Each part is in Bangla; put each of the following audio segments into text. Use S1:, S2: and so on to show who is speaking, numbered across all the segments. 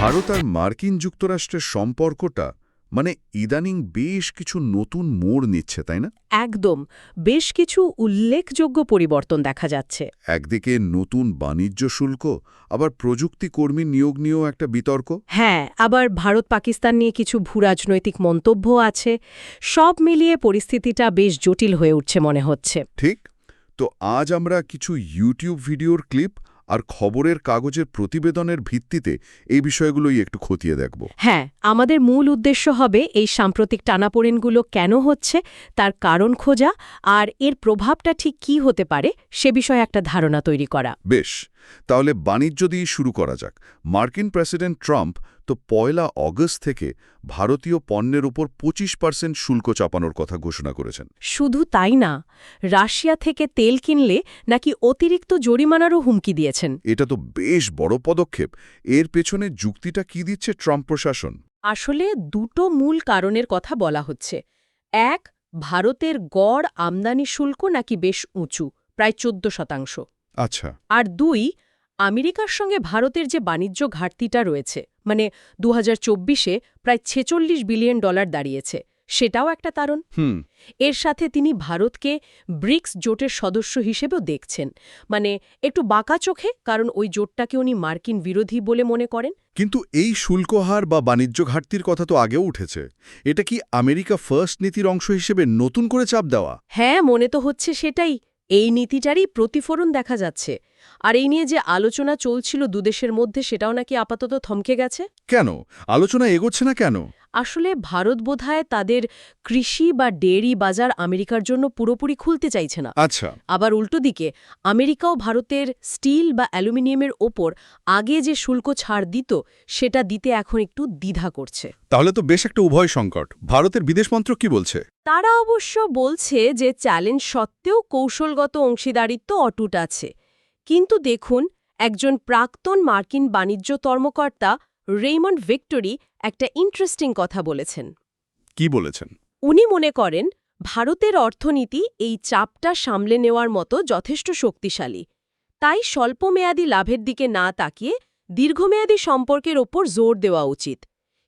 S1: ভারত আর মার্কিন যুক্তরাষ্ট্রের সম্পর্কটা মানে ইদানিং বেশ কিছু নতুন মোড় নিচ্ছে তাই না?
S2: একদম। বেশ কিছু উল্লেখযোগ্য পরিবর্তন দেখা যাচ্ছে।
S1: একদিকে নতুন বাণিজ্য শুল্ক আবার প্রযুক্তি কর্মী নিয়োগ নিয়েও একটা বিতর্ক।
S2: হ্যাঁ আবার ভারত পাকিস্তান নিয়ে কিছু ভূরাজনৈতিক মন্তব্য আছে। সব মিলিয়ে পরিস্থিতিটা বেশ জটিল হয়ে উঠছে মনে হচ্ছে।
S1: ঠিক। তো আজ আমরা কিছু ইউটিউব ভিডিওর ক্লিপ আর খবরের কাগজের প্রতিবেদনের ভিত্তিতে এই বিষয়গুলোই একটু খতিয়ে দেখব।
S2: হ্যাঁ আমাদের মূল উদ্দেশ্য হবে এই সাম্প্রতিক টানাপোড়েনগুলো কেন হচ্ছে তার কারণ খোঁজা আর এর প্রভাবটা ঠিক কি হতে পারে সে বিষয়ে একটা ধারণা তৈরি করা।
S1: বেশ তাহলে বাণিজ্য দিয়ে শুরু করা যাক। মার্কিন প্রেসিডেন্ট ট্রাম্প তো পয়লা অগস্ট থেকে ভারতীয় পণ্যের উপর পঁচিশ পার্সেন্ট শুল্ক চাপানোর কথা ঘোষণা করেছেন।
S2: শুধু তাই না রাশিয়া থেকে তেল কিনলে নাকি অতিরিক্ত জরিমানারও হুমকি দিয়েছেন।
S1: এটা তো বেশ বড় পদক্ষেপ। এর পেছনে যুক্তিটা কি দিচ্ছে ট্রাম্প প্রশাসন?
S2: আসলে দুটো মূল কারণের কথা বলা হচ্ছে। এক ভারতের গড় আমদানি শুল্ক নাকি বেশ উঁচু প্রায় চোদ্দ শতাংশ।
S1: আচ্ছা।
S2: আর দুই আমেরিকার সঙ্গে ভারতের যে বাণিজ্য ঘাটতিটা রয়েছে মানে দু হাজার প্রায় ছেচল্লিশ বিলিয়ন ডলার দাঁড়িয়েছে সেটাও একটা কারণ
S1: হুম।
S2: এর সাথে তিনি ভারতকে ব্রিক্স জোটের সদস্য হিসেবেও দেখছেন মানে একটু বাঁকা চোখে কারণ ওই জোটটাকে উনি মার্কিন বিরোধী বলে মনে করেন।
S1: কিন্তু এই শুল্কহার বা বাণিজ্য ঘাটতির কথা তো আগেও উঠেছে এটা কি আমেরিকা ফার্স্ট নীতির অংশ হিসেবে নতুন করে চাপ দেওয়া?
S2: হ্যাঁ মনে তো হচ্ছে সেটাই এই নীতিটারই প্রতিফলন দেখা যাচ্ছে। আর এই নিয়ে যে আলোচনা চলছিল দুদেশের মধ্যে সেটাও নাকি আপাতত থমকে গেছে?
S1: কেন? আলোচনা এগোচ্ছে না কেন?
S2: আসলে ভারত বোধহয় তাদের কৃষি বা ডেয়ারি বাজার আমেরিকার জন্য পুরোপুরি খুলতে চাইছে না।
S1: আচ্ছা।
S2: আবার উল্টো দিকে আমেরিকাও ভারতের স্টিল বা অ্যালুমিনিয়ামের ওপর আগে যে শুল্ক ছাড় দিত সেটা দিতে এখন একটু দ্বিধা করছে।
S1: তাহলে তো বেশ একটা উভয় সংকট। ভারতের বিদেশ মন্ত্রক কি বলছে?
S2: তারা অবশ্য বলছে যে চ্যালেঞ্জ সত্ত্বেও কৌশলগত অংশীদারিত্ব অটুট আছে। কিন্তু দেখুন একজন প্রাক্তন মার্কিন বাণিজ্য কর্মকর্তা রেইমন্ড ভিক্টোরি একটা ইন্টারেস্টিং কথা বলেছেন।
S1: কি বলেছেন?
S2: উনি মনে করেন ভারতের অর্থনীতি এই চাপটা সামলে নেওয়ার মতো যথেষ্ট শক্তিশালী। তাই স্বল্পমেয়াদী লাভের দিকে না তাকিয়ে দীর্ঘমেয়াদী সম্পর্কের ওপর জোর দেওয়া উচিত।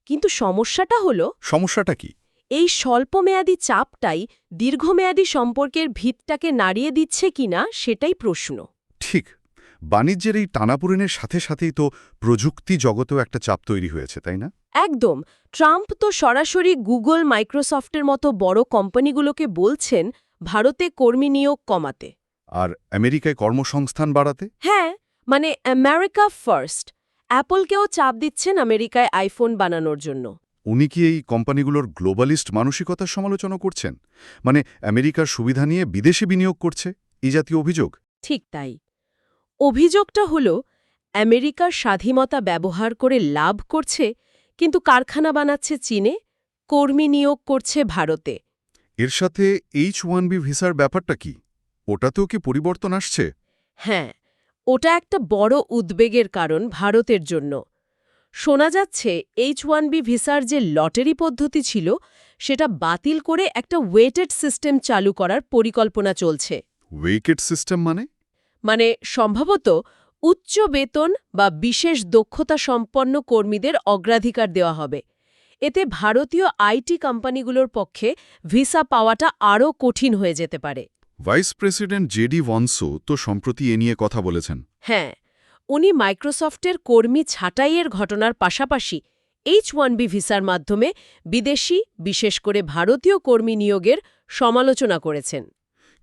S2: কিন্তু সমস্যাটা হল
S1: সমস্যাটা কি?
S2: এই স্বল্পমেয়াদী চাপটাই দীর্ঘমেয়াদী সম্পর্কের ভিতটাকে নাড়িয়ে দিচ্ছে কিনা সেটাই প্রশ্ন।
S1: ঠিক বাণিজ্যের এই টানাপোড়েনের সাথে সাথেই তো প্রযুক্তি জগতেও একটা চাপ তৈরি হয়েছে তাই না?
S2: একদম। ট্রাম্প তো সরাসরি গুগল মাইক্রোসফটের মতো বড় কোম্পানিগুলোকে বলছেন ভারতে কর্মী নিয়োগ কমাতে।
S1: আর আমেরিকায় কর্মসংস্থান বাড়াতে?
S2: হ্যাঁ মানে আমেরিকা ফার্স্ট। অ্যাপলকেও চাপ দিচ্ছেন আমেরিকায় আইফোন বানানোর জন্য।
S1: উনি কি এই কোম্পানিগুলোর গ্লোবালিস্ট মানসিকতার সমালোচনা করছেন? মানে আমেরিকার সুবিধা নিয়ে বিদেশে বিনিয়োগ করছে এই জাতীয় অভিযোগ?
S2: ঠিক তাই। অভিযোগটা হল আমেরিকার স্বাধীনতা ব্যবহার করে লাভ করছে কিন্তু কারখানা বানাচ্ছে চীনে কর্মী নিয়োগ করছে ভারতে।
S1: এর সাথে এইচ ওয়ান বি ভিসার ব্যাপারটা কি? ওটাতেও কি পরিবর্তন আসছে?
S2: হ্যাঁ ওটা একটা বড় উদ্বেগের কারণ ভারতের জন্য। শোনা যাচ্ছে এইচ ওয়ান বি ভিসার যে লটারি পদ্ধতি ছিল সেটা বাতিল করে একটা ওয়েটেড সিস্টেম চালু করার পরিকল্পনা চলছে।
S1: ওয়েকেট সিস্টেম মানে?
S2: মানে সম্ভবত উচ্চ বেতন বা বিশেষ দক্ষতা সম্পন্ন কর্মীদের অগ্রাধিকার দেওয়া হবে। এতে ভারতীয় আইটি কোম্পানিগুলোর পক্ষে ভিসা পাওয়াটা আরও কঠিন হয়ে যেতে পারে।
S1: ভাইস প্রেসিডেন্ট জেডি ওয়ানসো তো সম্প্রতি এ নিয়ে কথা বলেছেন।
S2: হ্যাঁ উনি মাইক্রোসফটের কর্মী ছাঁটাইয়ের ঘটনার পাশাপাশি এইচ ওয়ান বি ভিসার মাধ্যমে বিদেশি বিশেষ করে ভারতীয় কর্মী নিয়োগের সমালোচনা করেছেন।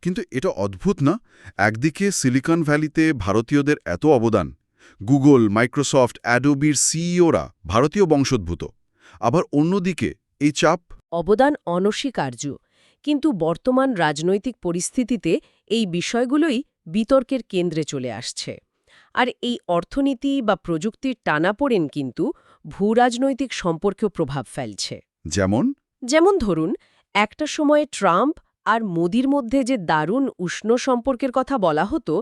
S1: কিন্তু এটা অদ্ভুত না? একদিকে সিলিকন ভ্যালিতে ভারতীয়দের এত অবদান। গুগল মাইক্রোসফট অ্যাডোবির সিইওরা ভারতীয় বংশোদ্ভূত। আবার অন্যদিকে এই চাপ?
S2: অবদান অনস্বীকার্য। কিন্তু বর্তমান রাজনৈতিক পরিস্থিতিতে এই বিষয়গুলোই বিতর্কের কেন্দ্রে চলে আসছে। আর এই অর্থনীতি বা প্রযুক্তির টানাপোড়েন কিন্তু ভূরাজনৈতিক সম্পর্কেও প্রভাব ফেলছে।
S1: যেমন?
S2: যেমন ধরুন একটা সময়ে ট্রাম্প আর মোদির মধ্যে যে দারুণ উষ্ণ সম্পর্কের কথা বলা হতো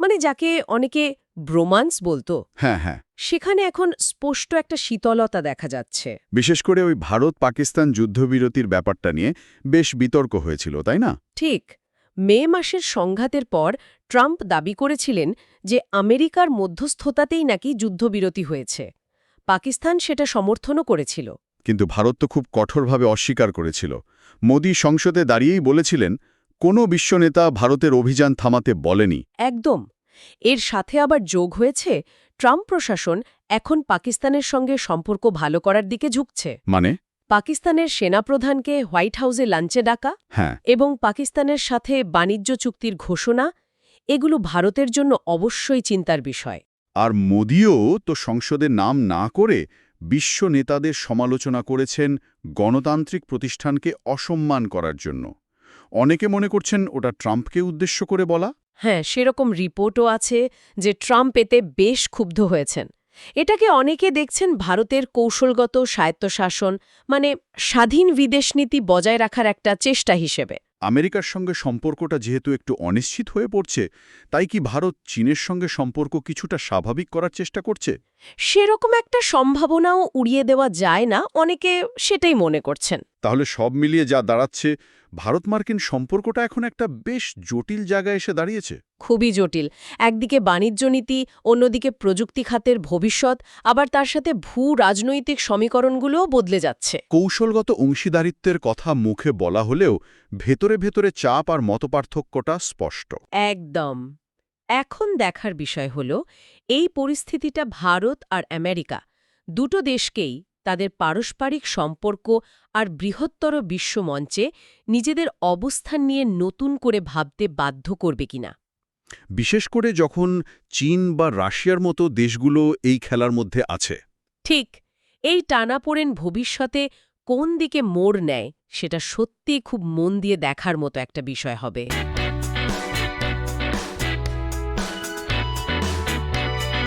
S2: মানে যাকে অনেকে ব্রোমান্স বলতো
S1: হ্যাঁ হ্যাঁ।
S2: সেখানে এখন স্পষ্ট একটা শীতলতা দেখা যাচ্ছে।
S1: বিশেষ করে ওই ভারত পাকিস্তান যুদ্ধবিরতির ব্যাপারটা নিয়ে বেশ বিতর্ক হয়েছিল তাই না?
S2: ঠিক। মে মাসের সংঘাতের পর ট্রাম্প দাবি করেছিলেন যে আমেরিকার মধ্যস্থতাতেই নাকি যুদ্ধবিরতি হয়েছে। পাকিস্তান সেটা সমর্থনও করেছিল।
S1: কিন্তু ভারত তো খুব কঠোরভাবে অস্বীকার করেছিল। মোদী সংসদে দাঁড়িয়েই বলেছিলেন কোনো বিশ্বনেতা ভারতের অভিযান থামাতে বলেনি।
S2: একদম। এর সাথে আবার যোগ হয়েছে ট্রাম্প প্রশাসন এখন পাকিস্তানের সঙ্গে সম্পর্ক ভালো করার দিকে ঝুঁকছে।
S1: মানে?
S2: পাকিস্তানের সেনাপ্রধানকে হোয়াইট হাউসে লাঞ্চে ডাকা
S1: হ্যাঁ।
S2: এবং পাকিস্তানের সাথে বাণিজ্য চুক্তির ঘোষণা এগুলো ভারতের জন্য অবশ্যই চিন্তার বিষয়।
S1: আর মোদিও তো সংসদে নাম না করে বিশ্ব নেতাদের সমালোচনা করেছেন গণতান্ত্রিক প্রতিষ্ঠানকে অসম্মান করার জন্য। অনেকে মনে করছেন ওটা ট্রাম্পকে উদ্দেশ্য করে বলা।
S2: হ্যাঁ সেরকম রিপোর্টও আছে যে ট্রাম্প এতে বেশ ক্ষুব্ধ হয়েছেন। এটাকে অনেকে দেখছেন ভারতের কৌশলগত স্বায়ত্তশাসন মানে স্বাধীন বিদেশনীতি বজায় রাখার একটা চেষ্টা হিসেবে।
S1: আমেরিকার সঙ্গে সম্পর্কটা যেহেতু একটু অনিশ্চিত হয়ে পড়ছে, তাই কি ভারত চীনের সঙ্গে সম্পর্ক কিছুটা স্বাভাবিক করার চেষ্টা করছে?
S2: সেরকম একটা সম্ভাবনাও উড়িয়ে দেওয়া যায় না, অনেকে সেটাই মনে করছেন।
S1: তাহলে সব মিলিয়ে যা দাঁড়াচ্ছে ভারত মার্কিন সম্পর্কটা এখন একটা বেশ জটিল জায়গায় এসে দাঁড়িয়েছে।
S2: খুবই জটিল। একদিকে বাণিজ্য নীতি অন্যদিকে প্রযুক্তি খাতের ভবিষ্যৎ আবার তার সাথে ভূ রাজনৈতিক সমীকরণগুলোও বদলে যাচ্ছে।
S1: কৌশলগত অংশীদারিত্বের কথা মুখে বলা হলেও ভেতরে ভেতরে চাপ আর মতপার্থক্যটা স্পষ্ট।
S2: একদম। এখন দেখার বিষয় হল এই পরিস্থিতিটা ভারত আর আমেরিকা দুটো দেশকেই তাদের পারস্পরিক সম্পর্ক আর বৃহত্তর বিশ্বমঞ্চে নিজেদের অবস্থান নিয়ে নতুন করে ভাবতে বাধ্য করবে কিনা।
S1: বিশেষ করে যখন চীন বা রাশিয়ার মতো দেশগুলো এই খেলার মধ্যে আছে।
S2: ঠিক এই টানাপোড়েন ভবিষ্যতে কোন দিকে মোড় নেয় সেটা সত্যিই খুব মন দিয়ে দেখার মতো একটা বিষয় হবে।